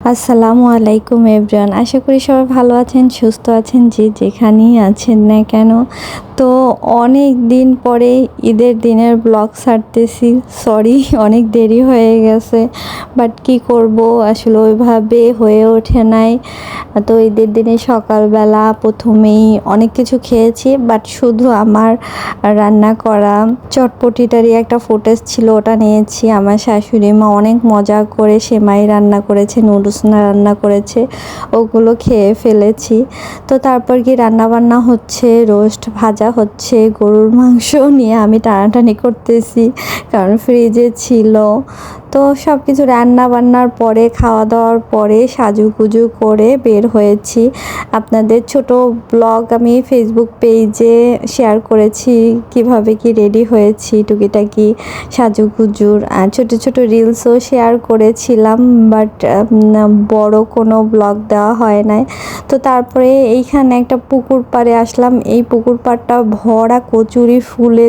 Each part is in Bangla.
আসসালামু আলাইকুম এভরিওয়ান। আশা করি সবাই ভালো আছেন, সুস্থ আছেন, যে যেখানেই আছেন না কেন। তো অনেক দিন পরে ঈদের দিনের ব্লগ ছাড়তেছি। সরি, অনেক দেরি হয়ে গেছে। বাট কি করব? আসলে ওইভাবে হয়ে ওঠে নাই। তো ঈদের দিনে সকালবেলা প্রথমেই অনেক কিছু খেয়েছি, বাট শুধু আমার রান্না করা। চটপটিটারই একটা ফুটেজ ছিল, ওটা নিয়েছি। আমার শাশুড়ি মা অনেক মজা করে সেমাই রান্না করেছে নুডলস রান্না করেছে, ওগুলো খেয়ে ফেলেছি। তো তারপর কি রান্না বান্না হচ্ছে, রোস্ট ভাজা হচ্ছে, গরুর মাংস নিয়ে আমি টানাটানি করতেছি, কারণ ফ্রিজে ছিল। তো সব কিছু রান্না বান্নার পরে খাওয়া দাওয়ার পরে সাজুগুজু করে বের হয়েছি। আপনাদের ছোট ব্লগ আমি ফেসবুক পেজে শেয়ার করেছি, কীভাবে কি রেডি হয়েছি, টুকিটাকি সাজুগুজুর, আর ছোট ছোট রিলসও শেয়ার করেছিলাম বাট বড় কোনো ব্লগ দেওয়া হয় নাই। তো তারপরে এইখানে একটা পুকুর পাড়ে আসলাম। এই পুকুর পাড়টা ভরা কচুরি ফুলে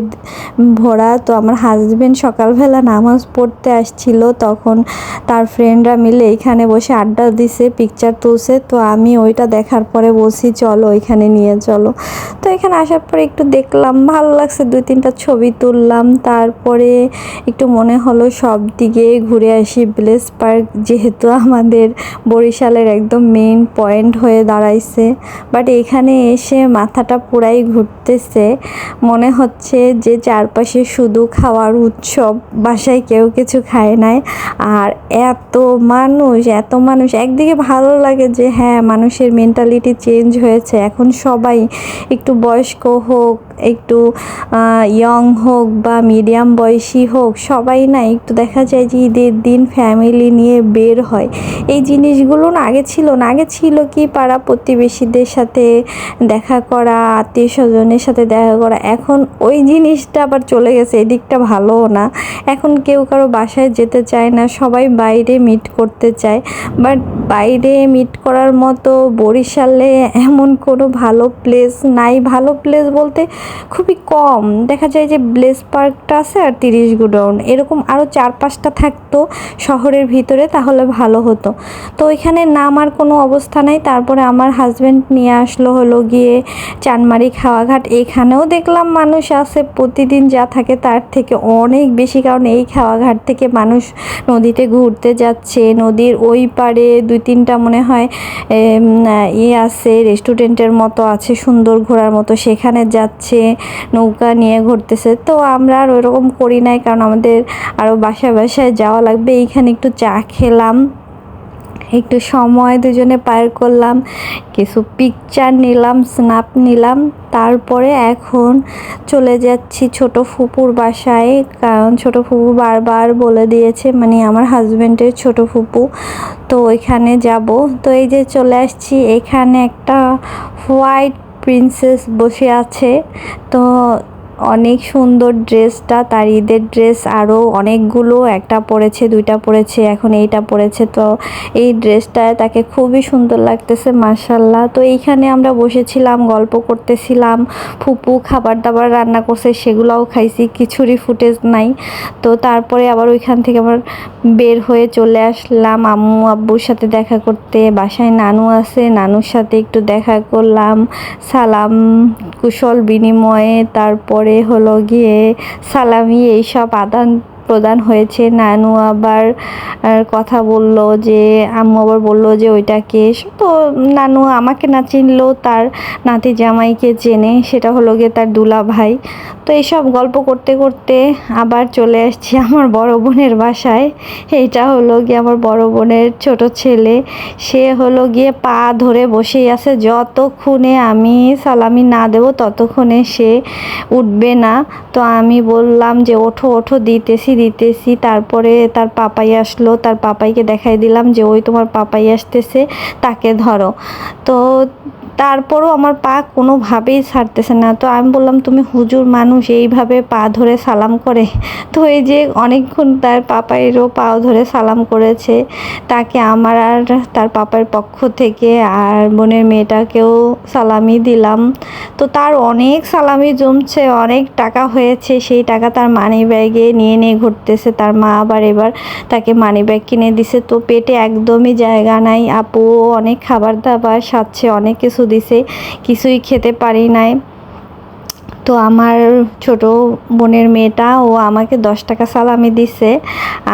ভরা। তো আমার হাজবেন্ড সকালবেলা নামাজ পড়তে আসছিল। তখন তার ফ্রেন্ডরা মিলে এখানে বসে আড্ডা দিছে পিকচার তুলছে। তো আমি ওইটা দেখার পরে বলছি, চলো ওইখানে নিয়ে চলো। তো এখানে আসার পরে একটু দেখলাম, ভালো লাগছে। দুই তিনটা ছবি তুললাম। তারপরে একটু মনে হলো সব দিকে ঘুরে আসি ব্লেস পার্ক, যেহেতু আমাদের বরিশালের একদম মেইন পয়েন্ট হয়ে দাঁড়াইছে। বাট এখানে এসে মাথাটা পুরাই ঘুরতেছে। মনে হচ্ছে যে চারপাশে শুধু খাওয়ার উৎসব, বাসায় কেউ কিছু খায় নাই। আর এত মানুষ এত মানুষ, একদিকে ভালো লাগে যে হ্যাঁ মানুষের মেন্টালিটি চেঞ্জ হয়েছে। এখন সবাই একটু বয়স্ক হোক, একটু ইয়ং হোক বা মিডিয়াম বয়সী হোক, সবাই না একটু দেখা যায় যে ঈদের দিন ফ্যামিলি নিয়ে বের হয়। এই জিনিসগুলো না আগে ছিল না। আগে ছিল কি পাড়া প্রতিবেশীদের সাথে দেখা করা, আত্মীয় স্বজনের সাথে দেখা করা এখন ওই জিনিসটা আবার চলে গেছে এদিকটা ভালোও না। এখন কেউ কারও বাসায় যেতে চায় না, সবাই বাইরে মিট করতে চায়। বাট বাইরে মিট করার মতো বরিশালে এমন কোনো ভালো প্লেস নাই। ভালো প্লেস বলতে খুবই কম। দেখা যায় যে ব্লেস পার্কটা আছে আর তিরিশ গুডাউন এরকম আরও চার পাঁচটা থাকতো শহরের ভিতরে, তাহলে ভালো হতো। তো ওইখানে নামার কোনো অবস্থা নাই। তারপরে আমার হাজব্যান্ড নিয়ে আসলো হলো গিয়ে চানমারি খাওয়াঘাট। এখানেও দেখলাম মানুষ আছে, প্রতিদিন যা থাকে তার থেকে অনেক বেশি। কারণ এই খাওয়াঘাট থেকে মানুষ নদীতে ঘুরতে যাচ্ছে। নদীর ওই পারে দুই তিনটা মনে হয় ইয়ে আছে, রেস্টুরেন্টের মতো আছে, সুন্দর ঘোরার মতো। সেখানে যাচ্ছে, নৌকা নিয়ে ঘুরতেছে। তো আমরা আর ওইরকম করি নাই, কারণ আমাদের আরও বাসায় বাসায় যাওয়া লাগবে। এইখানে একটু চা খেলাম। একটু সময় দুজনে পার করলাম, কিছু পিকচার নিলাম স্ন্যাপ নিলাম, তারপরে এখন চলে যাচ্ছি ছোট ফুপুর বাসায়, কারণ ছোট ফুপু বারবার বলে দিয়েছে মানে আমার হাজব্যান্ডের ছোট ফুপু, তো ওইখানে যাব। তো এই যে চলে আসছি, এখানে একটা হোয়াইট প্রিন্সেস বসে আছে, তো অনেক সুন্দর ড্রেসটা, তার ঈদের ড্রেস আরও অনেকগুলো, একটা পরেছে, দুইটা পরেছে, এখন এইটা পরেছে। তো এই ড্রেসটায় তাকে খুবই সুন্দর লাগতেছে মার্শাল্লাহ তো এইখানে আমরা বসেছিলাম, গল্প করতেছিলাম, ফুপু খাবার দাবার রান্না করছে, সেগুলোও খাইছি কিছুরই ফুটেজ নাই। তো তারপরে আবার ওইখান থেকে আবার বের হয়ে চলে আসলাম, আম্মু আব্বুর সাথে দেখা করতে, বাসায় নানু আছে, নানুর সাথে একটু দেখা করলাম, সালাম, কুশল বিনিময়ে, তারপর পরে হলো গিয়ে সালামি এইসব আদান প্রদান হয়েছে। নানু আবার কথা বলল যে, আম্মু আবার বলল যে, ওইটাকে তো নানু আমাকে না চিনলেও তার নাতি জামাইকে চেনে, সেটা হলো গিয়ে তার দুলা ভাই। তো এইসব গল্প করতে করতে আবার চলে আসছি আমার বড় বোনের বাসায়। এইটা হলো গিয়ে আমার বড় বোনের ছোট ছেলে। সে হলো গিয়ে পা ধরে বসেই আছে, যতক্ষণে আমি সালামি না দেব, ততক্ষণে সে উঠবে না। তো আমি বললাম যে, ওঠো ওঠো, দিতেছি। দিতেছি, তারপরে তার পাপাই আসলো, তার পাপাইকে দেখাই দিলাম যে, ওই তোমার পাপাই আসতেছে, তাকে ধরো। তো তারপরও আমার পা কোনোভাবেই ছাড়তেছে না। তো আমি বললাম, তুমি হুজুর মানুষ, এইভাবে পা ধরে সালাম করে? তো এই যে অনেকক্ষণ তার পাপাইয়েরও পা ধরে সালাম করেছে, তাকে আমার আর তার পাপার পক্ষ থেকে আর বোনের মেয়েটাকেও সালামি দিলাম। তো তার অনেক সালামি জমছে, অনেক টাকা হয়েছে, সেই টাকা তার মানি ব্যাগে নিয়ে নিয়ে ঘুরতেছে। তার মা আবার এবার তাকে মানি ব্যাগ কিনে দিছে। তো পেটে একদমই জায়গা নাই। আপু অনেক খাবার দাবার সাচ্ছে অনেক কিছু দিছে, কিছুই খেতে পারি নাই। তো আমার ছোট বোনের মেয়েটা, ও আমাকে দশ টাকা সালামি দিছে।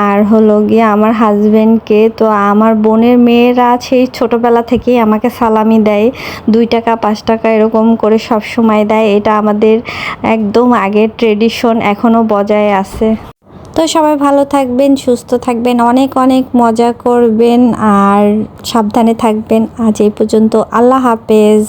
আর হলো গিয়ে আমার হাজবেন্ডকে তো আমার বোনের মেয়েরা সেই ছোটোবেলা থেকেই আমাকে সালামি দেয়। দুই টাকা, পাঁচ টাকা এরকম করে সব সময় দেয়। এটা আমাদের একদম আগের ট্রেডিশন এখনও বজায় আছে। তো সবাই ভালো থাকবেন, সুস্থ থাকবেন, অনেক অনেক মজা করবেন আর সাবধানে থাকবেন। আজ এই পর্যন্ত আল্লাহ হাফেজ।